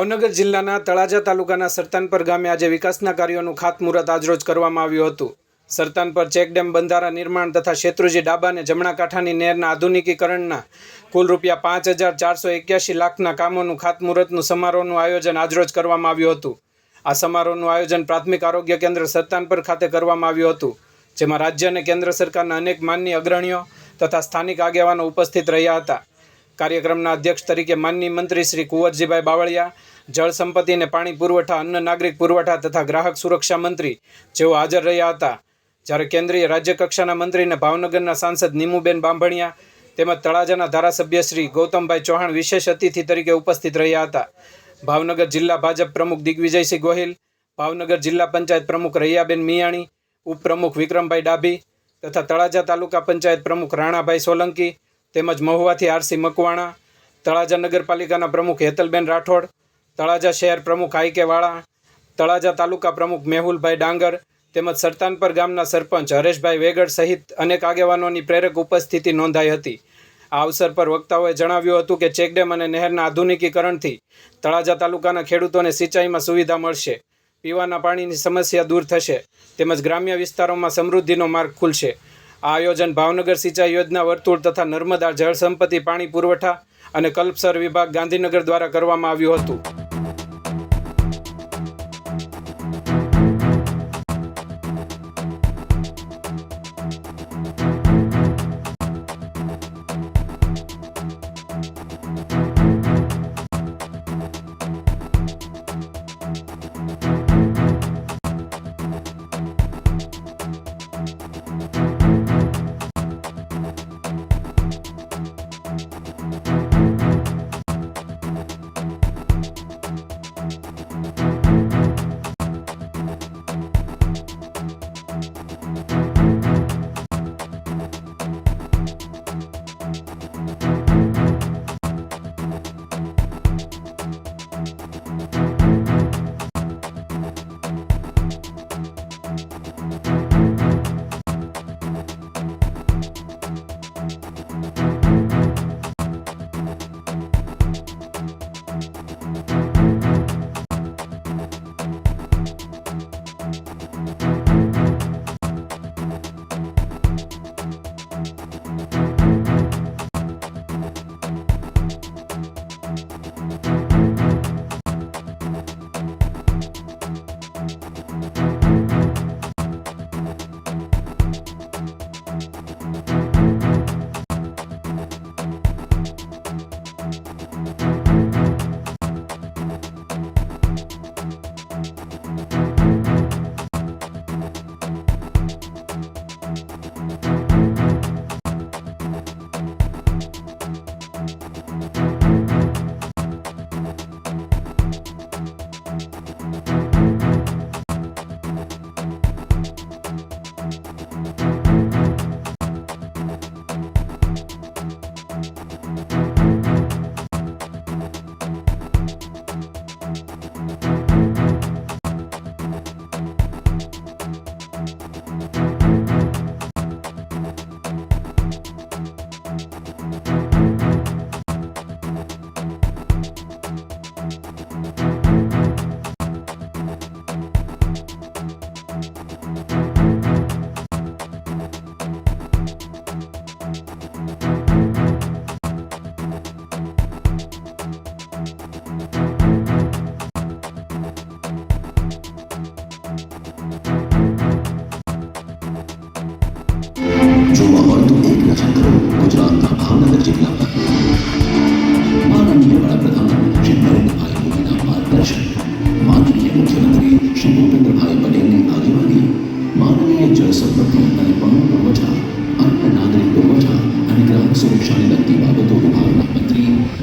ભાવનગર જિલ્લાના તળાજા તાલુકાના સરતાનપર ગામે આજે વિકાસના કાર્યોનું ખાતમુહૂર્ત આજરોજ કરવામાં આવ્યું હતું. સરતાનપર ચેકડેમ બંધારા નિર્માણ તથા શેત્રુજી ડાબાને જમણા કાંઠાની નહેરના આધુનિકીકરણના કુલ રૂપિયા પાંચ હજાર ચારસો એક્યાસી લાખના કામોનું ખાતમુહૂર્તનું સમારોહનું આયોજન આજરોજ કરવામાં આવ્યું હતું. આ સમારોહનું આયોજન પ્રાથમિક આરોગ્ય કેન્દ્ર સરતાનપર ખાતે કરવામાં આવ્યું હતું, જેમાં રાજ્ય અને કેન્દ્ર સરકારના અનેક માનની અગ્રણીઓ તથા સ્થાનિક આગેવાનો ઉપસ્થિત રહ્યા હતા. કાર્યક્રમના અધ્યક્ષ તરીકે માનની મંત્રી શ્રી કુંવરજીભાઈ બાવળિયા જળ સંપત્તિ અને પાણી પુરવઠા, અન્ન, નાગરિક પુરવઠા તથા ગ્રાહક સુરક્ષા મંત્રી જેઓ હાજર રહ્યા હતા. જ્યારે કેન્દ્રીય રાજ્ય કક્ષાના મંત્રીને ભાવનગરના સાંસદ નીમુબેન બાંભણિયા તેમજ તળાજાના ધારાસભ્ય શ્રી ગૌતમભાઈ ચૌહાણ વિશેષ અતિથિ તરીકે ઉપસ્થિત રહ્યા હતા. ભાવનગર જિલ્લા ભાજપ પ્રમુખ દિગ્વિજયસિંહ ગોહિલ, ભાવનગર જિલ્લા પંચાયત પ્રમુખ રૈયાબેન મિયાણી, ઉપપ્રમુખ વિક્રમભાઈ ડાભી તથા તળાજા તાલુકા પંચાયત પ્રમુખ રાણાભાઈ સોલંકી તેમજ મહુવાથી આરસી મકવાણા, તળાજા નગરપાલિકાના પ્રમુખ હેતલબેન રાઠોડ તળાજા શહેર પ્રમુખ આઈ વાળા, તળાજા તાલુકા પ્રમુખ મેહુલભાઈ ડાંગર, તેમજ સરતાનપર ગામના સરપંચ હરેશભાઈ વેગડ સહિત અનેક આગેવાનોની પ્રેરક ઉપસ્થિતિ નોંધાઈ હતી. આ અવસર પર વક્તાઓએ જણાવ્યું હતું કે ચેકડેમ અને નહેરના આધુનિકીકરણથી તળાજા તાલુકાના ખેડૂતોને સિંચાઈમાં સુવિધા મળશે. પીવાના પાણીની સમસ્યા દૂર થશે, તેમજ ગ્રામ્ય વિસ્તારોમાં સમૃદ્ધિનો માર્ગ ખુલશે. આ આયોજન ભાવનગર સિંચાઈ યોજના વર્તુળ તથા નર્મદા જળ સંપત્તિ પાણી પુરવઠા અને કલ્પસર વિભાગ ગાંધીનગર દ્વારા કરવામાં આવ્યું હતું.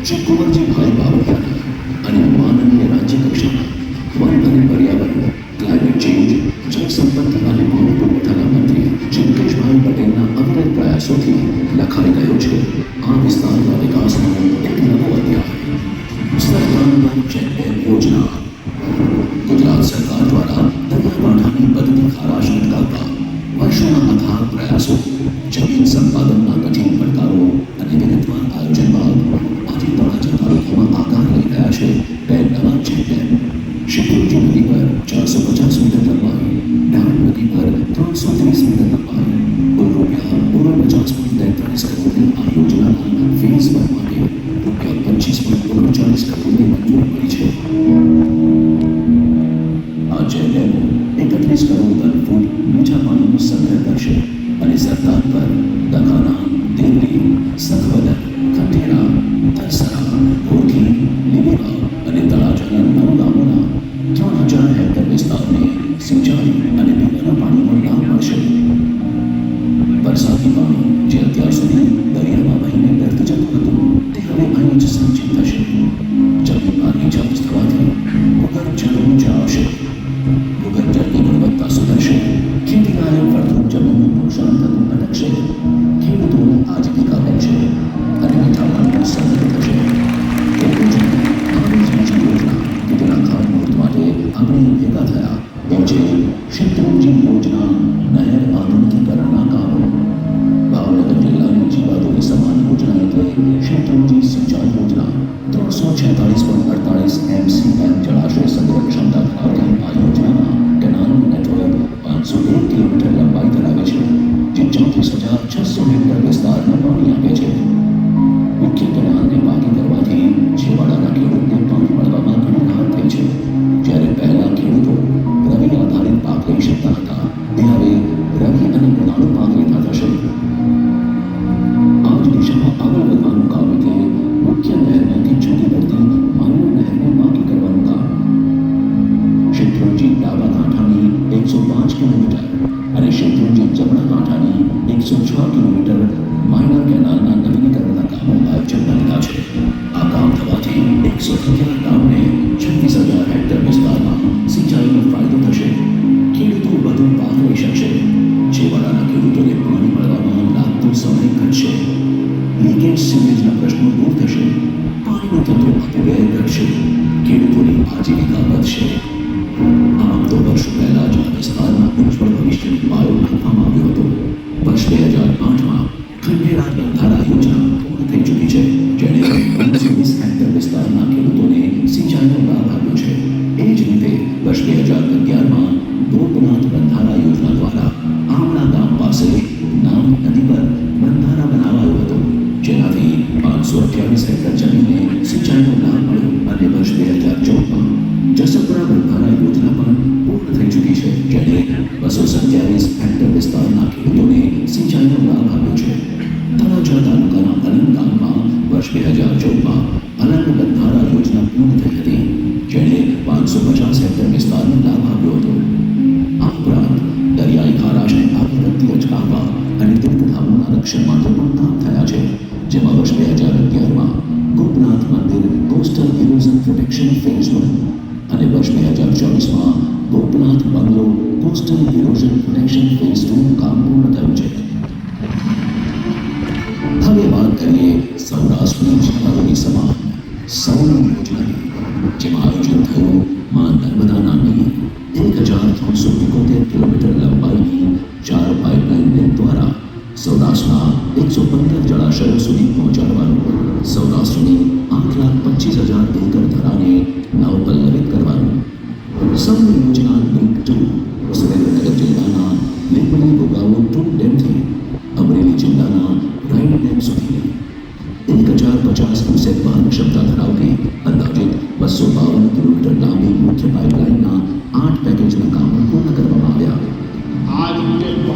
મંત્રી ભાઈ બાવળિયાના અને માનનીય રાજ્ય કક્ષાના વન અને પર્યાવરણ ક્લાઇમેટ ચેન્જ જળ સંપત્તિ અને ભૂમિ પુરવઠાના મંત્રી મુકેશભાઈ પટેલના અવિરત પ્રયાસોથી લખાઈ ગયો છે. આ વિસ્તારના વિકાસનો એક નવો અધ્યાય. સરકારના ચેકડેમ યોજના. Yes, magandang araw. Puro ka, puro na Diyos mo yung dentro sa kanyang ayaw. એકસો છ કિલોમીટર માયણા કેનાલના નવીનીકરણના કામો આયોજનમાં લીધા છે. આ કામ થવાથી એકસો અગિયાર ગામને છત્રીસ હજાર હેક્ટર વડોદરા બંધારા યોજના પણ પૂર્ણ થઈ ચૂકી છે. જેને બસો સત્યાવીસ હેક્ટર વિસ્તારના ખેડૂતોને સિંચાઈનો લાભ આપ્યો છે. તળાજા તાલુકાના અલંગ ગામમાં વર્ષ બે હજાર ચૌદમાં અલંગ બંધારા યોજના પૂર્ણ થઈ હતી. જેણે પાંચસો પચાસ હેક્ટર વિસ્તારનો લાભ આપ્યો હતો. આ ઉપરાંત દરિયાઈ ખારાશને આપત્તિ અચકાવવા અને તીર્થધામોના રક્ષણ માટે પણ કામ થયા છે. જેમાં વર્ષ બે હજાર અગિયારમાં ગોપનાથ મંદિર coastal erosion protection phase one George Farm, Boknath Bungalow, Coastal Erosion Protection Phase 2.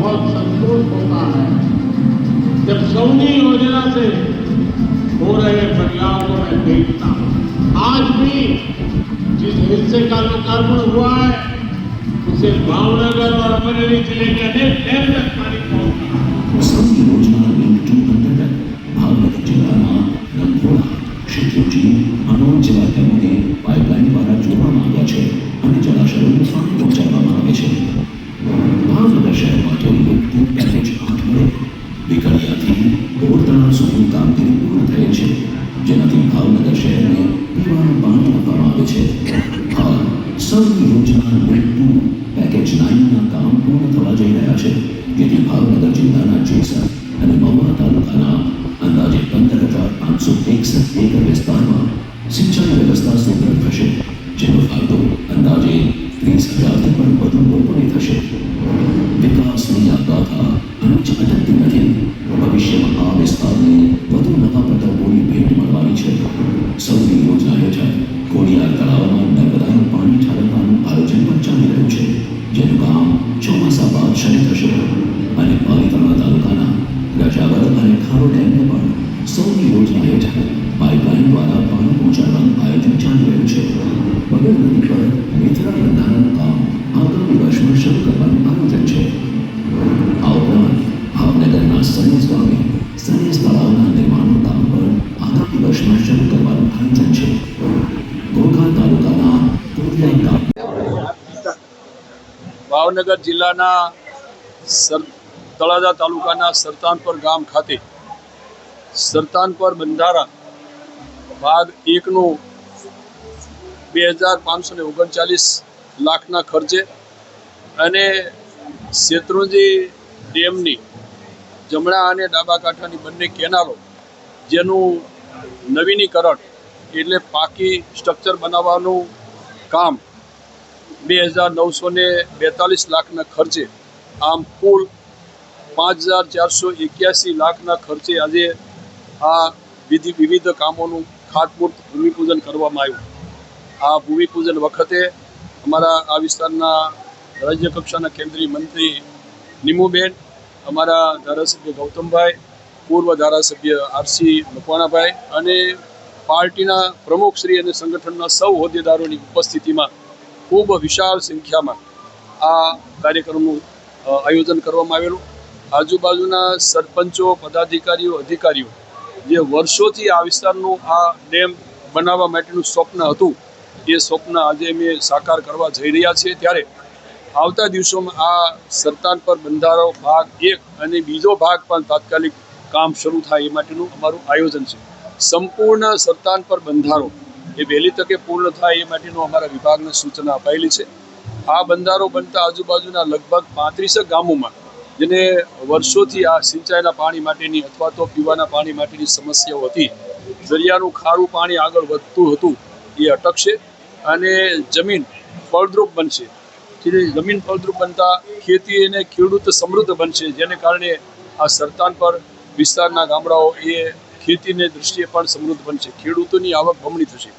बहुत संतोष होता है। जब सऊदी योजना से हो रहे बदलाव को मैं देखता आज भी जिस हिस्से का लोकार्पण हुआ है, उसे भावनगर और अमरेली ज़िले के अनेक डेम तक पानी पहुँचा થશે જેનો ફાયદો અંદાજે ત્રીસ હજારથી પણ વધુ લોકોને થશે. વિકાસની યાત્રાથા અનુજ અટકતી નથી. ભવિષ્યમાં આ વિસ્તારને વધુ નવા પ્રકલ્પોની ભેટ મળવાની છે. સૌની યોજના યોજાય કોડિયાર તળાવમાં નર્મદાનું પાણી ઠાલવવાનું આયોજન પણ ચાલી રહ્યું છે. જેનું કામ ચોમાસા બાદ શરૂ થશે. અને પાલિતાણા તાલુકાના રજાવર અને ખારો ડેમને પણ સૌની યોજના હેઠળ પાઇપલાઇન દ્વારા પાણી પહોંચાડવાનું ચાલી રહ્યું છે વગર નદી પર મિથરા બંધારણનું કામ આગામી વર્ષમાં શરૂ કરવાનું આયોજન છે આ ઉપરાંત ભાવનગરના સનેસ ગામે સનેસ તળાવના નિર્માણનું કામ પણ આગામી વર્ષમાં શરૂ કરવાનું આયોજન છે ઘોઘા તાલુકાના ભાવનગર જિલ્લાના સર તળાજા તાલુકાના સરતાનપર ગામ ખાતે સરતાનપર બંધારા ભાગ એકનું બે હજાર પાંચસો ને ઓગણચાલીસ લાખના ખર્ચે અને શેત્રુંજી ડેમની જમણા અને ડાબા કાંઠાની બંને કેનાલો જેનું નવીનીકરણ એટલે પાકી સ્ટ્રક્ચર બનાવવાનું કામ બે હજાર નવસો ને બેતાલીસ લાખના ખર્ચે આમ કુલ પાંચ હજાર ચારસો એક્યાસી લાખના ખર્ચે આજે આ વિધિ વિવિધ કામોનું ખાતમુહૂર્ત ભૂમિપૂજન કરવામાં આવ્યું. આ ભૂમિપૂજન વખતે અમારા આ વિસ્તારના રાજ્ય કક્ષાના કેન્દ્રીય મંત્રી નિમુબેન, અમારા ધારાસભ્ય ગૌતમભાઈ, પૂર્વ ધારાસભ્ય આરસી મકવાણાભાઈ અને પાર્ટીના પ્રમુખશ્રી અને સંગઠનના સૌ હોદ્દેદારોની ઉપસ્થિતિમાં ખૂબ વિશાળ સંખ્યામાં આ કાર્યક્રમનું આયોજન કરવામાં આવેલું. આજુબાજુના સરપંચો, પદાધિકારીઓ, અધિકારીઓ જે વર્ષોથી આ વિસ્તારનું આ ડેમ બનાવવા માટેનું સ્વપ્ન હતું એ સ્વપ્ન આજે અમે સાકાર કરવા જઈ રહ્યા છીએ. ત્યારે આવતા દિવસોમાં આ સરતાન પર બંધારો ભાગ એક અને બીજો ભાગ પણ તાત્કાલિક કામ શરૂ થાય એ માટેનું અમારું આયોજન છે. સંપૂર્ણ સરતાન પર બંધારો એ વહેલી તકે પૂર્ણ થાય એ માટેનું અમારા વિભાગને સૂચના અપાયેલી છે. આ બંધારો બનતા આજુબાજુના લગભગ પાંત્રીસેક ગામોમાં જેને વર્ષોથી આ સિંચાઈના પાણી માટેની અથવા તો પીવાના પાણી માટેની સમસ્યાઓ હતી, દરિયાનું ખારું પાણી આગળ વધતું હતું, એ અટકશે. અને જમીન ફળદ્રુપ બનશે. જમીન ફળદ્રુપ બનતા ખેતી અને ખેડૂત સમૃદ્ધ બનશે. જેને કારણે આ સરતાન પર વિસ્તારના ગામડાઓ એ ખેતીને દૃષ્ટિએ પણ સમૃદ્ધ બનશે. ખેડૂતોની આવક બમણી થશે.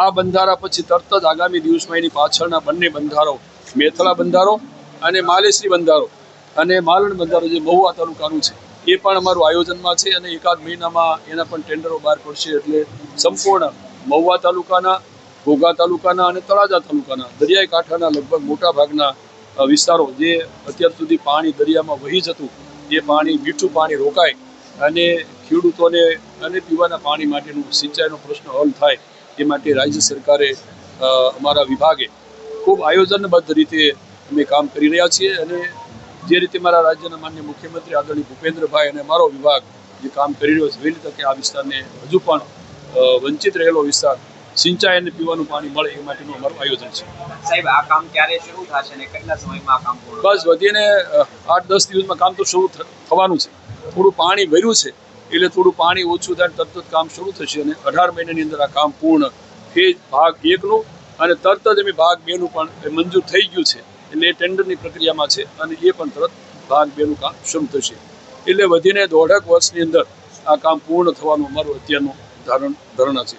આ બંધારા પછી તરત જ આગામી દિવસમાં એની પાછળના બંને બંધારો, મેથલા બંધારો અને માલેશ્રી બંધારો અને માલણ બંધારો જે મહુવા તાલુકાનું છે, એ પણ અમારું આયોજનમાં છે અને એકાદ મહિનામાં એના પણ ટેન્ડરો બહાર પડશે એટલે સંપૂર્ણ મહુવા તાલુકાના ઘોઘા તાલુકાના અને તળાજા તાલુકાના દરિયાઈ કાંઠાના લગભગ મોટા ભાગના વિસ્તારો જે અત્યાર સુધી પાણી દરિયામાં વહી જતું એ પાણી, મીઠું પાણી રોકાય અને ખેડૂતોને અને પીવાના પાણી માટેનું સિંચાઈનો પ્રશ્ન હલ થાય એ માટે રાજ્ય સરકારે અમારા વિભાગે ખૂબ આયોજનબદ્ધ રીતે અમે કામ કરી રહ્યા છીએ અને જે રીતે મારા રાજ્યના માન્ય મુખ્યમંત્રી આદરણીય ભૂપેન્દ્રભાઈ અને મારો વિભાગ જે કામ કરી રહ્યો છે વહેલી તકે આ વિસ્તારને હજુ પણ વંચિત રહેલો વિસ્તાર સિંચાઈ અને પીવાનું પાણી મળે એ માટેનું અમારું આયોજન છે. સાહેબ આ કામ ક્યારે શરૂ થશે અને કેટલા સમયમાં કામ પૂર્ણ બસ વધીને આઠ દસ દિવસમાં કામ તો શરૂ થવાનું છે. થોડું પાણી ભર્યું છે એટલે થોડું પાણી ઓછું થાય તરત જ કામ શરૂ થશે અને અઢાર મહિનાની અંદર આ કામ પૂર્ણ ફેઝ ભાગ એકનું અને તરત જ એમ ભાગ બેનું પણ એ મંજૂર થઈ ગયું છે એટલે એ ટેન્ડરની પ્રક્રિયામાં છે અને એ પણ તરત ભાગ બેનું કામ શરૂ થશે. એટલે વધીને દોઢક વર્ષની અંદર આ કામ પૂર્ણ થવાનું અમારું અત્યારનું ધારણ ધારણા છે.